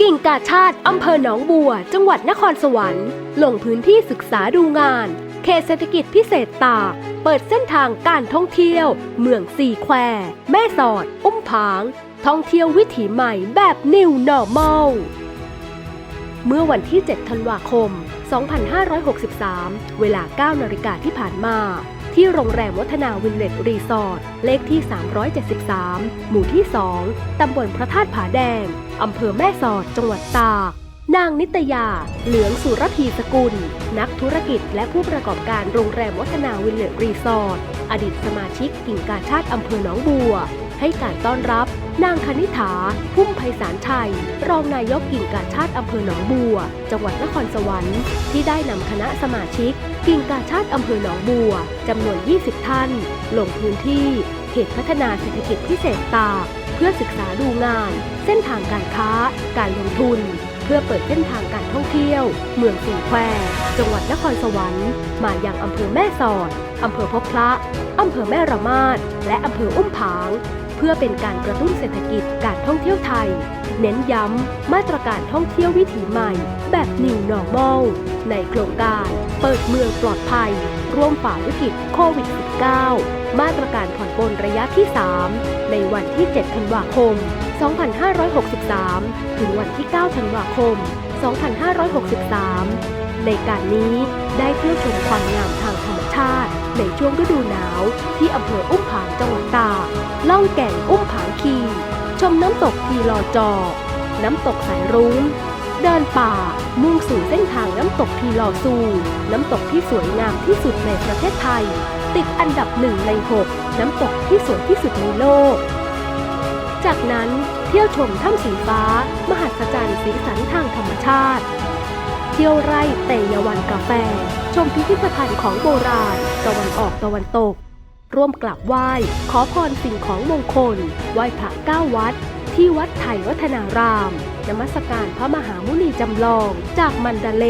กิ่งกาชาติอำเภอหนองบัว จังหวัดนครสวรรค์ ลงพื้นที่ศึกษาดูงาน เขตเศรษฐกิจพิเศษตาก เปิดเส้นทางการท่องเที่ยว เมืองสี่แคว แม่สอด อุ้มผาง ท่องเที่ยววิถีใหม่แบบ New Normal เมื่อวันที่ 7 ธันวาคม 2563 เวลา 9 นาฬิกาที่ผ่านมา ที่โรงแรมวัฒนาวินเลจรีสอร์ทเลขที่ 373 หมู่ที่ 2 ตำบลพระธาตุผาแดง อำเภอแม่สอด จังหวัดตาก นางนิตยา เหลืองสุรพีสกุล นักธุรกิจและผู้ประกอบการโรงแรมวัฒนาวินเลจรีสอร์ทอดีตสมาชิกกิ่งกาชาติอำเภอหนองบัว ให้การต้อนรับ นางคณิฐา พุ่มไพศาลชัย รองนายกกิ่งกาชาติอำเภอหนองบัว จังหวัดนครสวรรค์ ที่ได้นำคณะสมาชิก กิ่งกาชาติอำเภอหนองบัวจำนวน 20 ท่าน ลงพื้นที่ เขตพัฒนาเศรษฐกิจพิเศษตาก เพื่อศึกษาดูงาน เส้นทางการค้า การลงทุนเพื่อเปิดเส้นทางการท่องเที่ยว เมืองสีแคว จังหวัดนครสวรรค์ มาอยังอำเภอแม่สอด อำเภอพบพระ อำเภอแม่ระมาด และอำเภออุ้มผาง พื่อเป็นการกระตุ้นเศรษฐกิจการท่องเที่ยวไทย เน้นย้ำ มาตรการท่องเที่ยววิถีใหม่ แบบ New Normal ในโครงการเปิดเมืองปลอดภัย ร่วมฝ่าวิกฤตโควิด -19 มาตรการผ่อนปลนระยะที่ 3 ในวันที่ 7 ธันวาคม 2563 ถึงวันที่ 9 ธันวาคม 2563 ในการนี้ได้เที่ยวชมความงามทาง ชาติ ในช่วงฤดูหนาว ที่อำเภออุ้มผางจังหวัดตากล่องแก่งอุ้มผางคี ชมน้ำตกทีลอจอ น้ำตกสายรุ้ง เดินป่า มุ่งสู่เส้นทางน้ำตกทีลอซู น้ำตกที่สวยงามที่สุดในประเทศไทย ติดอันดับหนึ่งในหกน้ำตกที่สวยที่สุดในโลก จากนั้นเที่ยวชมถ้ำสีฟ้า มหัศจรรย์สีสันทางธรรมชาติ เที่ยวไร่เตยวันกาแฟ ชมพิพิธภัณฑ์ของโบราณ ตะวันออกตะวันตก ร่วมกราบไหว้ ขอพรสิ่งของมงคล ไหว้พระเก้าวัด ที่วัดไทยวัฒนาราม นมัสการพระมหามุนีจำลอง จากมันดาเล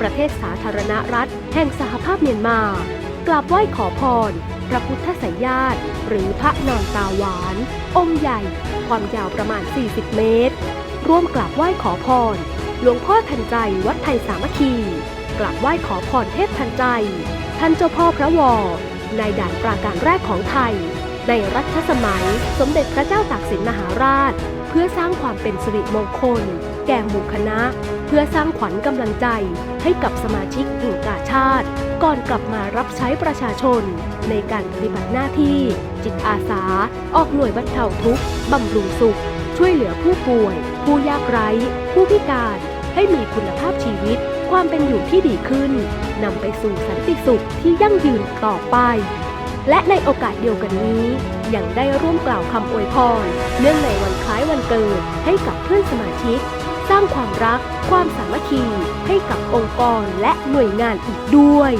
ประเทศสาธารณรัฐ แห่งสหภาพเมียนมากราบไหว้ขอพร พระพุทธสายญาติ หรือพระนอนตาหวาน องค์ใหญ่ ความยาวประมาณ 40 เมตร ร่วมกราบไหว้ขอพร หลวงพ่อทันใจวัดไทยสามัคคี กราบไหว้ขอพรเทพทันใจ ท่านเจ้าพ่อพระวอในด่านปราการแรกของไทย ในรัชสมัยสมเด็จพระเจ้าตากสินมหาราช เพื่อสร้างความเป็นสิริมงคล แก่หมู่คณะ เพื่อสร้างขวัญกำลังใจให้กับสมาชิกกิ่งกาชาติ ก่อนกลับมารับใช้ประชาชน ในการปฏิบัติหน้าที่ จิตอาสา ออกหน่วยบรรเทาทุกข์บำรุงสุข ช่วยเหลือผู้ป่วย ผู้ยากไร้ ผู้พิการ ให้มีคุณภาพชีวิต ความเป็นอยู่ที่ดีขึ้นนำไปสู่สันติสุขที่ยั่งยืนต่อไป และในโอกาสเดียวกันนี้ยังได้ร่วมกล่าวคำอวยพร เนื่องในวันคล้ายวันเกิดให้กับเพื่อนสมาชิก สร้างความรัก ความสามัคคีให้กับองค์กรและหน่วยงานอีกด้วย